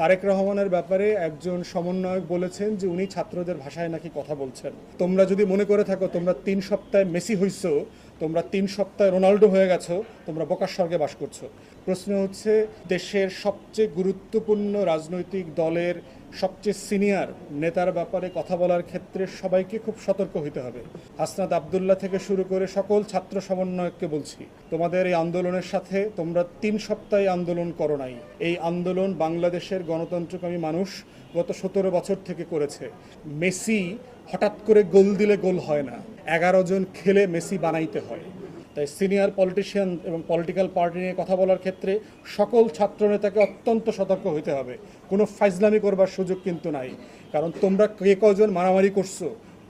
তারেক রহমানের ব্যাপারে একজন সমন্বয়ক বলেছেন যে উনি ছাত্রদের ভাষায় নাকি কথা বলছেন। তোমরা যদি মনে করে থাকো, তোমরা তিন সপ্তাহে মেসি হইছো তোমরা তিন সপ্তাহে রোনাল্ডো হয়ে গেছো, তোমরা বোকার স্বর্গে বাস করছ। প্রশ্ন হচ্ছে, দেশের সবচেয়ে গুরুত্বপূর্ণ রাজনৈতিক দলের সবচেয়ে সিনিয়র নেতার ব্যাপারে কথা বলার ক্ষেত্রে সবাইকে খুব সতর্ক হতে হবে। হাসনাত আবদুল্লাহ থেকে শুরু করে সকল ছাত্র সমন্বয়ককে বলছি, তোমাদের এই আন্দোলনের সাথে তোমরা তিন সপ্তাহে আন্দোলন করো নাই। এই আন্দোলন বাংলাদেশের গণতন্ত্রকামী মানুষ গত সতেরো বছর থেকে করেছে। মেসি হঠাৎ করে গোল দিলে গোল হয় না। এগারো জন খেলে মেসি বানাইতে হয়। তাই সিনিয়র পলিটিশিয়ান এবং পলিটিক্যাল পার্টি নিয়ে কথা বলার ক্ষেত্রে সকল ছাত্রনেতাকে অত্যন্ত সতর্ক হইতে হবে। কোনো ফাইজলামি করবার সুযোগ কিন্তু নাই। কারণ তোমরা কে কজন মারামারি করছ?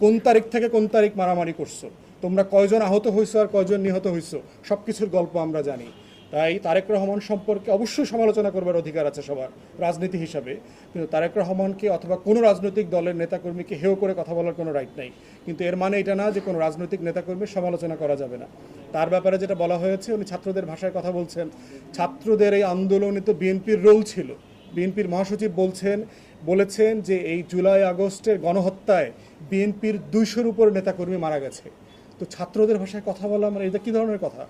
কোন তারিখ থেকে কোন তারিখ মারামারি করছ? তোমরা কয়জন আহত হয়েছো আর কয়জন নিহত হয়েছো সব কিছুর গল্প আমরা জানি। তাই তারেক রহমান সম্পর্কে অবশ্যই সমালোচনা করবার অধিকার আছে সবার, রাজনীতি হিসাবে। কিন্তু তারেক রহমানকে অথবা কোনো রাজনৈতিক দলের নেতাকর্মীকে হেয় করে কথা বলার কোনো রাইট নাই। কিন্তু এর মানে এটা না যে কোনো রাজনৈতিক নেতাকর্মীর সমালোচনা করা যাবে না। তার ব্যাপারে যেটা বলা হয়েছে, উনি ছাত্রদের ভাষায় কথা বলছেন। ছাত্রদের এই আন্দোলনে তো বিএনপির রোল ছিল। বিএনপির মহাসচিব বলছেন, বলেছেন যে এই জুলাই আগস্টের গণহত্যায় বিএনপির দুইশোর উপর নেতাকর্মী মারা গেছে। তো ছাত্রদের ভাষায় কথা বলা মানে এটা কী ধরনের কথা?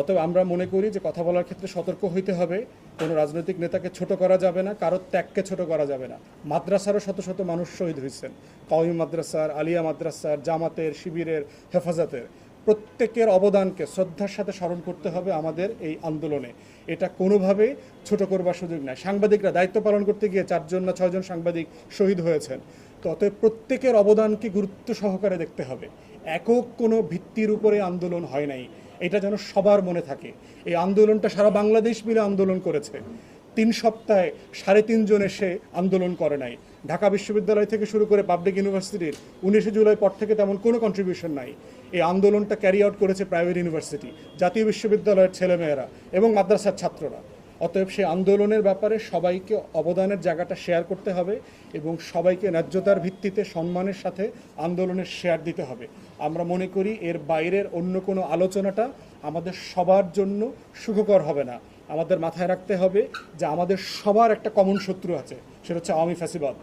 অতএব আমরা মনে করি যে কথা বলার ক্ষেত্রে সতর্ক হইতে হবে। কোনো রাজনৈতিক নেতাকে ছোট করা যাবে না কারোর ত্যাগকে ছোট করা যাবে না। মাদ্রাসারও শত শত মানুষ শহীদ হয়েছেন কওমি মাদ্রাসার, আলিয়া মাদ্রাসার, জামাতের, শিবিরের হেফাজতের। প্রত্যেকের অবদানকে, শ্রদ্ধার সাথে স্মরণ করতে হবে আমাদের এই আন্দোলনে। এটা কোনোভাবে ছোট করবার সুযোগ নাই। সাংবাদিকরা দায়িত্ব পালন করতে গিয়ে চারজন না ছয়জন সাংবাদিক শহীদ হয়েছেন। তো অতএব প্রত্যেকের অবদানকে গুরুত্ব সহকারে দেখতে হবে। একক কোনো ভিত্তির উপরে আন্দোলন হয় নাই। এটা যেন সবার মনে থাকে। এই আন্দোলনটা সারা বাংলাদেশ মিলে আন্দোলন করেছে। তিন সপ্তাহে সাড়ে তিনজন এসে আন্দোলন করে নাই। ঢাকা বিশ্ববিদ্যালয় থেকে শুরু করে পাবলিক ইউনিভার্সিটির উনিশে জুলাই পর থেকে তেমন কোনো কন্ট্রিবিউশন নাই। এই আন্দোলনটা ক্যারি আউট করেছে প্রাইভেট ইউনিভার্সিটি জাতীয় বিশ্ববিদ্যালয়ের ছেলেমেয়েরা এবং মাদ্রাসার ছাত্ররা। অতএব সেই আন্দোলনের ব্যাপারে সবাইকে অবদানের জায়গাটা শেয়ার করতে হবে এবং সবাইকে ন্যায্যতার ভিত্তিতে সম্মানের সাথে আন্দোলনের শেয়ার দিতে হবে। আমরা মনে করি এর বাইরের অন্য কোনো আলোচনাটা আমাদের সবার জন্য সুখকর হবে না। আমাদের মাথায় রাখতে হবে যে আমাদের সবার একটা কমন শত্রু আছে, সেটা হচ্ছে আওয়ামী ফ্যাসিবাদ।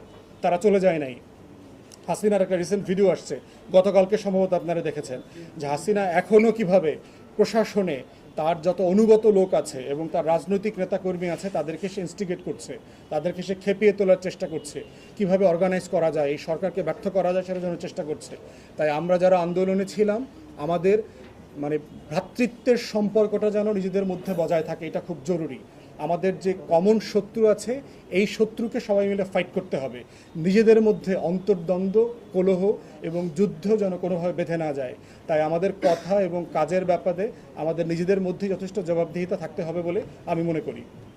তারা চলে যায় নাই। হাসিনার একটা রিসেন্ট ভিডিও আসছে, গতকালকে সম্ভবত আপনারা দেখেছেন, যে হাসিনা এখনও কীভাবে প্রশাসনে তার যত অনুগত লোক আছে এবং তার রাজনৈতিক নেতাকর্মী আছে, তাদেরকে সে ইনস্টিগেট করছে, তাদেরকে সে খেপিয়ে তোলার চেষ্টা করছে, কীভাবে অর্গানাইজ করা যায়, এই সরকারকে ব্যর্থ করা যায় সেটার জন্য চেষ্টা করছে। তাই আমরা যারা আন্দোলনে ছিলাম, আমাদের মানে ভ্রাতৃত্বের সম্পর্কটা যেন নিজেদের মধ্যে বজায় থাকে, এটা খুব জরুরি। আমাদের যে কমন শত্রু আছে, এই শত্রুকে সবাই মিলে ফাইট করতে হবে। নিজেদের মধ্যে অন্তর্দ্বন্দ্ব, কলহ এবং যুদ্ধ যেন কোনোভাবে বেঁধে না যায়। তাই আমাদের কথা এবং কাজের ব্যাপারে আমাদের নিজেদের মধ্যে যথেষ্ট জবাবদিহিতা থাকতে হবে বলে আমি মনে করি।